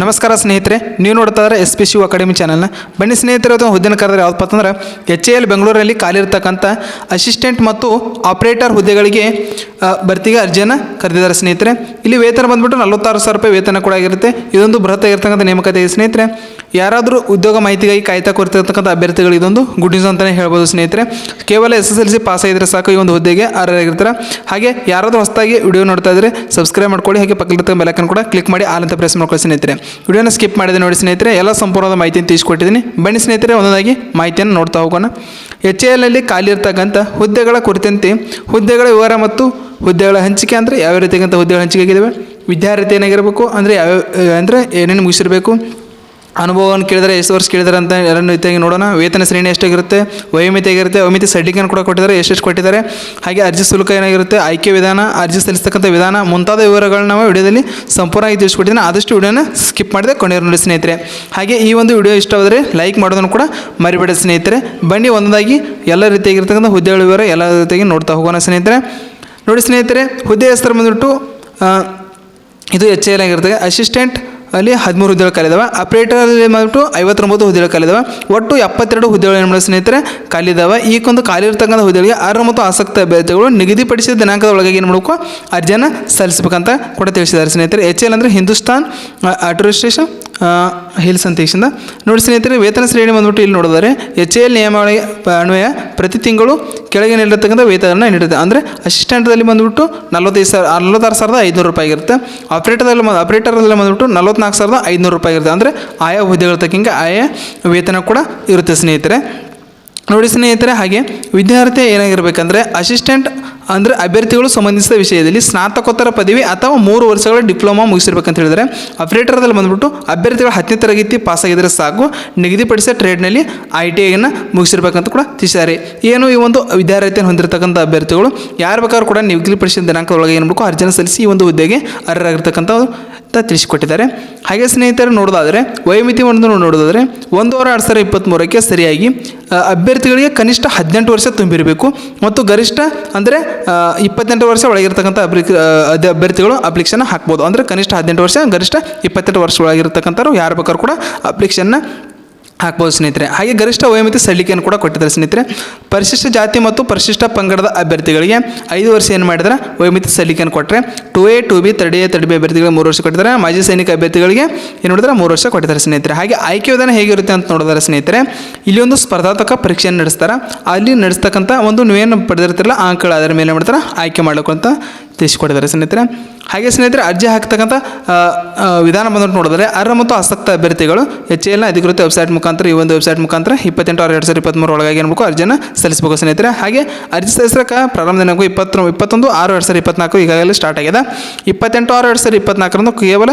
ನಮಸ್ಕಾರ ಸ್ನೇಹಿತರೆ, ನೀವು ನೋಡ್ತಾ ಇದ್ದಾರೆ ಎಸ್ ಪಿ ಶಿವ ಅಕಾಡೆಮಿ ಚಾನಲ್ನ. ಬನ್ನಿ ಸ್ನೇಹಿತರೆ ಅಥವಾ ಹುದ್ದೆನ ಕರೆದ್ರೆ ಯಾವ್ದಪ್ಪ ಅಂತಂದ್ರೆ ಎಚ್ ಎ ಎಲ್ ಬೆಂಗಳೂರಲ್ಲಿ ಖಾಲಿರ್ತಕ್ಕಂಥ ಅಸಿಸ್ಟೆಂಟ್ ಮತ್ತು ಆಪ್ರೇಟರ್ ಹುದ್ದೆಗಳಿಗೆ ಭರ್ತಿಗೆ ಅರ್ಜಿಯನ್ನು ಕರೆದಿದ್ದಾರೆ ಸ್ನೇಹಿತರೆ. ಇಲ್ಲಿ ವೇತನ ಬಂದ್ಬಿಟ್ಟು ನಲವತ್ತಾರು ಸಾವಿರ ರೂಪಾಯಿ ವೇತನ ಕೂಡ ಆಗಿರುತ್ತೆ. ಇದೊಂದು ಬೃಹತ್ ಆಗಿರ್ತಕ್ಕಂಥ ನೇಮಕತೆ ಸ್ನೇಹಿತರೆ. ಯಾರಾದರೂ ಉದ್ಯೋಗ ಮಾಹಿತಿಗಾಗಿ ಕಾಯ್ತಾ ಕೊಡ್ತಿರ್ತಕ್ಕಂಥ ಅಭ್ಯರ್ಥಿಗಳು ಇದೊಂದು ಗುಡ್ ನ್ಯೂಸ್ ಅಂತಲೇ ಹೇಳ್ಬೋದು ಸ್ನೇಹಿತರೆ. ಕೇವಲ S S L C pass ಆಗಿದ್ರೆ ಸಾಕು ಈ ಒಂದು ಹುದ್ದೆಗೆ ಅರ್ಹರಾಗಿರ್ತಾರೆ ಹಾಗೆ ಯಾರಾದರೂ ಹೊಸದಾಗಿ ವಿಡಿಯೋ ನೋಡ್ತಾ ಇದ್ರೆ ಸಬ್ಸ್ಕ್ರೈಬ್ ಮಾಡ್ಕೊಳ್ಳಿ, ಹಾಗೆ ಪಕ್ಕದ ಬೆಲಕನ್ನು ಕೂಡ ಕ್ಲಿಕ್ ಮಾಡಿ ಆಲಂತ ಪ್ರೆಸ್ ಮಾಡ್ಕೊಳ್ಳಿ ಸ್ನೇಹಿತರೆ. ವಿಡಿಯೋನ ಸ್ಕಿಪ್ ಮಾಡಿದೆ ನೋಡಿ ಸ್ನೇಹಿತರೆ, ಎಲ್ಲ ಸಂಪೂರ್ಣವಾದ ಮಾಹಿತಿಯನ್ನು ತಿಳಿಸ್ಕೊಟ್ಟಿದ್ದೀನಿ. ಬನ್ನಿ ಸ್ನೇಹಿತರೆ, ಒಂದೊಂದಾಗಿ ಮಾಹಿತಿಯನ್ನು ನೋಡ್ತಾ ಹೋಗೋಣ. ಎಚ್ ಎ ಎಲ್ನಲ್ಲಿ ಖಾಲಿ ಇರ್ತಕ್ಕಂಥ ಹುದ್ದೆಗಳ ಕುರಿತಂತೆ ಹುದ್ದೆಗಳ ವಿವರ ಮತ್ತು ಹುದ್ದೆಗಳ ಹಂಚಿಕೆ ಅಂದರೆ ಯಾವ ರೀತಿಯಾದಂಥ ಹುದ್ದೆಗಳ ಹಂಚಿಕೆ ಆಗಿದ್ದಾವೆ ವಿದ್ಯಾರ್ಥಿ ಏನಾಗಿರಬೇಕು ಅಂದರೆ ಯಾವ ಅಂದರೆ ಏನೇನು ಮುಗಿಸಿರಬೇಕು? ಅನುಭವವನ್ನು ಕೇಳಿದರೆ ಎಷ್ಟು ವರ್ಷ ಕೇಳಿದಾರೆ ಅಂತ ಎಲ್ಲ ರೀತಿಯಾಗಿ ನೋಡೋಣ. ವೇತನ ಶ್ರೇಣಿ ಎಷ್ಟಾಗಿರುತ್ತೆ? ವಯೋಮಿತಿ ಆಗಿರುತ್ತೆ ವಯೋಮಿತಿ ಸರ್ಟಿಫಿಕೇಟ್ ಕೂಡ ಕೊಟ್ಟಿದ್ದಾರೆ ಎಷ್ಟೆಷ್ಟು ಕೊಟ್ಟಿದ್ದಾರೆ. ಹಾಗೆ ಅರ್ಜಿ ಶುಲ್ಕ ಏನಾಗಿರುತ್ತೆ? ಆಯ್ಕೆ ವಿಧಾನ, ಅರ್ಜಿ ಸಲ್ಲಿಸ್ತಕ್ಕಂಥ ವಿಧಾನ ಮುಂತಾದ ವಿವರಗಳನ್ನ ನಾವು ವಿಡಿಯೋದಲ್ಲಿ ಸಂಪೂರ್ಣವಾಗಿ ತಿಳಿಸ್ಕೊಟ್ಟಿದ್ದೀನಿ. ಆದಷ್ಟು ವಿಡಿಯೋನ ಸ್ಕಿಪ್ ಮಾಡಿದೆ ಕೊನೆಯವರು ನೋಡಿ ಸ್ನೇಹಿತರೆ. ಹಾಗೆ ಈ ಒಂದು ವಿಡಿಯೋ ಇಷ್ಟವಾದರೆ ಲೈಕ್ ಮಾಡೋದನ್ನು ಕೂಡ ಮರಿಬೇಡಿ ಸ್ನೇಹಿತರೆ. ಬನ್ನಿ ಒಂದೊಂದಾಗಿ ಎಲ್ಲ ರೀತಿಯಾಗಿರ್ತಕ್ಕಂಥ ಹುದ್ದೆಗಳ ವಿವರ ಎಲ್ಲ ರೀತಿಯಾಗಿ ನೋಡ್ತಾ ಹೋಗೋಣ ಸ್ನೇಹಿತರೆ. ನೋಡಿ ಸ್ನೇಹಿತರೆ, ಹುದ್ದೆ ಹೆಸರು ಬಂದ್ಬಿಟ್ಟು ಇದು ಎಚ್ ಎಲ್ ಅಸಿಸ್ಟೆಂಟ್ ಅಲ್ಲಿ ಹದಿಮೂರು ಹುದ್ದೆಗಳು ಖಾಲಿದಾವೆ ಆಪ್ರೇಟರಲ್ಲಿ ಬಂದ್ಬಿಟ್ಟು ಐವತ್ತೊಂಬತ್ತು ಹುದ್ದೆಗಳು ಖಾಲಿದಾವೆ ಒಟ್ಟು ಎಪ್ಪತ್ತೆರಡು ಹುದ್ದೆಗಳು ಏನು ಮಾಡಿದ ಸ್ನೇಹಿತರೆ? ಖಾಲಿದಾವೆ ಈ ಒಂದು ಖಾಲಿ ಇರ್ತಕ್ಕಂಥ ಹುದ್ದೆಗಳಿಗೆ ಆರು ಮತ್ತು ಆಸಕ್ತ ಅಭ್ಯರ್ಥಿಗಳು ನಿಗದಿಪಡಿಸಿದ ದಿನಾಂಕದ ಒಳಗಾಗಿ ಏನು ಮಾಡಬೇಕು? ಅರ್ಜಿಯನ್ನು ಸಲ್ಲಿಸಬೇಕಂತ ಕೂಡ ತಿಳಿಸಿದ್ದಾರೆ ಸ್ನೇಹಿತರೆ. ಎಚ್ ಎಲ್ ಅಂದರೆ ಹಿಂದೂಸ್ತಾನ್ ಅಡ್ಮಿನಿಸ್ಟ್ರೇಷನ್ ಹಿಲ್ಸ್ ಅಂತ ನೋಡಿ ಸ್ನೇಹಿತರೆ, ವೇತನ ಶ್ರೇಣಿ ಬಂದ್ಬಿಟ್ಟು ಇಲ್ಲಿ ನೋಡಿದರೆ ಎಚ್ ಎಲ್ ನಿಯಮಾವಳಿ ಅನ್ವಯ ಪ್ರತಿ ತಿಂಗಳು ಕೆಳಗೆ ನೀಡಿರ್ತಕ್ಕಂಥ ವೇತನ ನೀಡುತ್ತೆ ಅಂದರೆ ಅಸಿಸ್ಟೆಂಟ್ದಲ್ಲಿ ಬಂದ್ಬಿಟ್ಟು ನಲ್ವತ್ತೈದು ಸಾವಿರ, ನಲ್ವತ್ತಾರು ಸಾವಿರದ ಐದುನೂರು ರೂಪಾಯಿ ಇರುತ್ತೆ ಆಪ್ರೇಟರ್ದಲ್ಲಿ ಆಪ್ರೇಟರ್ದಲ್ಲಿ ಬಂದ್ಬಿಟ್ಟು ನಲ್ವತ್ನಾಲ್ಕು ಸಾವಿರದ ಐದುನೂರು ರೂಪಾಯಿ ಇರುತ್ತೆ. ಅಂದರೆ ಆಯಾ ಹುದ್ದೆಗಳ ತಕ್ಕಂಗೆ ಆಯಾ ವೇತನ ಕೂಡ ಇರುತ್ತೆ ಸ್ನೇಹಿತರೆ. ನೋಡಿ ಸ್ನೇಹಿತರೆ, ಹಾಗೆ ವಿದ್ಯಾರ್ಥಿ ಏನಾಗಿರಬೇಕಂದ್ರೆ ಅಸಿಸ್ಟೆಂಟ್ ಅಂದರೆ ಅಭ್ಯರ್ಥಿಗಳು ಸಂಬಂಧಿಸಿದ ವಿಷಯದಲ್ಲಿ ಸ್ನಾತಕೋತ್ತರ ಪದವಿ ಅಥವಾ ಮೂರು ವರ್ಷಗಳ ಡಿಪ್ಲೊಮಾ ಮುಗಿಸಿರ್ಬೇಕಂತ ಹೇಳಿದರೆ ಆಪ್ರೇಟರ್ದಲ್ಲಿ ಬಂದುಬಿಟ್ಟು ಅಭ್ಯರ್ಥಿಗಳು ಹತ್ತನೇ ತರಗತಿ ಪಾಸ್ ಆಗಿದ್ರೆ ಸಾಕು, ನಿಗದಿಪಡಿಸಿದ ಟ್ರೇಡ್ನಲ್ಲಿ ಐ ಟಿ ಐನ ಮುಗಿಸಿರ್ಬೇಕಂತ ಕೂಡ ತಿಳಿಸಿದ್ದಾರೆ. ಏನು ಈ ಒಂದು ವಿದ್ಯಾರ್ಥಿಯನ್ನು ಹೊಂದಿರತಕ್ಕಂಥ ಅಭ್ಯರ್ಥಿಗಳು? ಯಾರು ಬೇಕಾದ್ರೂ ಕೂಡ ನಿಗದಿಪಡಿಸಿದ ದಿನಾಂಕದೊಳಗೆ ಏನು ಮಾಡಬೇಕು? ಅರ್ಜಿನ ಸಲ್ಲಿಸಿ ಈ ಒಂದು ಹುದ್ದೆಗೆ ಅರ್ಹರಾಗಿರ್ತಕ್ಕಂಥ ಅಂತ ತಿಳಿಸಿಕೊಟ್ಟಿದ್ದಾರೆ. ಹಾಗೆ ಸ್ನೇಹಿತರು, ನೋಡೋದಾದರೆ ವಯೋಮಿತಿ ಒಂದು ನೋಡೋದಾದರೆ, ಒಂದೂವರೆ ಎರಡು ಸಾವಿರ ಇಪ್ಪತ್ತ್ಮೂರಕ್ಕೆ ಸರಿಯಾಗಿ ಅಭ್ಯರ್ಥಿಗಳಿಗೆ ಕನಿಷ್ಠ ಹದಿನೆಂಟು ವರ್ಷ ತುಂಬಿರಬೇಕು ಮತ್ತು ಗರಿಷ್ಠ ಅಂದರೆ ಇಪ್ಪತ್ತೆಂಟು ವರ್ಷ ಒಳಗಿರ್ತಕ್ಕಂಥ ಅಭ್ರಿ ಅಭ್ಯರ್ಥಿಗಳು ಅಪ್ಲಿಕೇಶನ್ ಹಾಕ್ಬೋದು. ಅಂದರೆ ಕನಿಷ್ಠ ಹದಿನೆಂಟು ವರ್ಷ, ಗರಿಷ್ಠ ಇಪ್ಪತ್ತೆಂಟು ವರ್ಷ ಒಳಗಿರ್ತಕ್ಕಂಥವ್ರು, ಯಾರು ಬೇಕಾದ್ರೂ ಕೂಡ ಅಪ್ಲಿಕೇಶನ್ನ ಹಾಕ್ಬೋದು ಸ್ನೇಹಿತರೆ. ಹಾಗೆ ಗರಿಷ್ಠ ವಯೋಮಿತಿ ಸಲ್ಲಿಕೆಯನ್ನು ಕೂಡ ಕೊಟ್ಟಿದ್ದಾರೆ ಸ್ನೇಹಿತರೆ. ಪರಿಶಿಷ್ಟ ಜಾತಿ ಮತ್ತು ಪರಿಶಿಷ್ಟ ಪಂಗಡದ ಅಭ್ಯರ್ಥಿಗಳಿಗೆ ಐದು ವರ್ಷ ಏನು ಮಾಡಿದ್ರೆ ವಯೋಮಿತಿ ಸಲ್ಲಿಕೆಯನ್ನು ಕೊಟ್ಟರೆ two A, two B third A third B ಅಭ್ಯರ್ಥಿಗಳಿಗೆ ಮೂರು ವರ್ಷ ಕೊಟ್ಟಿದ್ದಾರೆ. ಮಾಜಿ ಸೈನಿಕ ಅಭ್ಯರ್ಥಿಗಳಿಗೆ ಏನು ನೋಡಿದ್ರೆ ಮೂರು ವರ್ಷ ಕೊಟ್ಟಿದ್ದಾರೆ ಸ್ನೇಹಿತರೆ. ಹಾಗೆ ಆಯ್ಕೆ ವಿಧಾನ ಹೇಗಿರುತ್ತೆ ಅಂತ ನೋಡಿದ್ರೆ ಸ್ನೇಹಿತರೆ, ಇಲ್ಲಿ ಒಂದು ಸ್ಪರ್ಧಾತ್ಮಕ ಪರೀಕ್ಷೆಯನ್ನು ನಡೆಸ್ತಾರೆ. ಅಲ್ಲಿ ನಡೆಸ್ತಕ್ಕಂಥ ಒಂದು ನೀವೇನು ಪಡೆದಿರ್ತಿರಲ್ಲ ಅಂಕಗಳ ಅದರ ಮೇಲೆ ಮಾಡ್ತಾರೆ. ಆಯ್ಕೆ ಮಾಡ್ಕೊಂತ ತಿಳಿಸಿಕೊಟ್ಟಿದ್ದಾರೆ ಸ್ನೇಹಿತರೆ. ಹಾಗೆ ಸ್ನೇಹಿತರೆ, ಅರ್ಜಿ ಹಾಕ್ತಕ್ಕಂಥ ವಿಧಾನ ಬಂದ್ಬಿಟ್ಟು ನೋಡಿದ್ರೆ ಅರ್ಹ ಮತ್ತು ಆಸಕ್ತ ಅಭ್ಯರ್ಥಿಗಳು ಎಚ್ ಎಲ್ನ ಅಧಿಕೃತ ವೆಬ್ಸೈಟ್ ಮುಖಾಂತರ ಈ ಒಂದು ವೆಬ್ಸೈಟ್ ಮುಖಾಂತರ ಇಪ್ಪತ್ತೆಂಟು ಆರು ಎರಡು ಸಾವಿರದ ಇಪ್ಪತ್ತ್ಮೂರು ಒಳಗಾಗಿ ಏನ್ಬೇಕು ಅರ್ಜಿನ ಸಲ್ಲಿಸಬೇಕು ಸ್ನೇಹಿತರೆ. ಹಾಗೆ ಅರ್ಜಿ ಸಲ್ಲಿಸಕ್ಕೆ ಪ್ರಾರಂಭ ದಿನಾಂಕ ಇಪ್ಪತ್ತು ಇಪ್ಪತ್ತೊಂದು, ಆರು ಎರಡು ಸಾವಿರದ ಇಪ್ಪತ್ನಾಲ್ಕು ಈಗಾಗಲೇ ಸ್ಟಾರ್ಟ್ ಆಗಿದೆ. ಇಪ್ಪತ್ತೆಂಟು ಆರು ಎರಡು ಸಾವಿರದ ಇಪ್ಪತ್ನಾಲ್ಕರಂದು ಕೇವಲ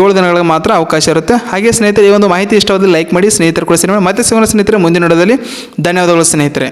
ಏಳು ದಿನಗಳಿಗೆ ಮಾತ್ರ ಅವಕಾಶ ಇರುತ್ತೆ. ಹಾಗೆ ಸ್ನೇಹಿತರೆ, ಈ ಒಂದು ಮಾಹಿತಿ ಇಷ್ಟವಾದ ಲೈಕ್ ಮಾಡಿ ಸ್ನೇಹಿತರು ಕೂಡ ಸಿನಿಮಾ ಮತ್ತೆ ಸಿಗೋಣ ಸ್ನೇಹಿತರೆ, ಮುಂದಿನ ನೋಡೋದಲ್ಲಿ ಧನ್ಯವಾದಗಳು ಸ್ನೇಹಿತರೆ.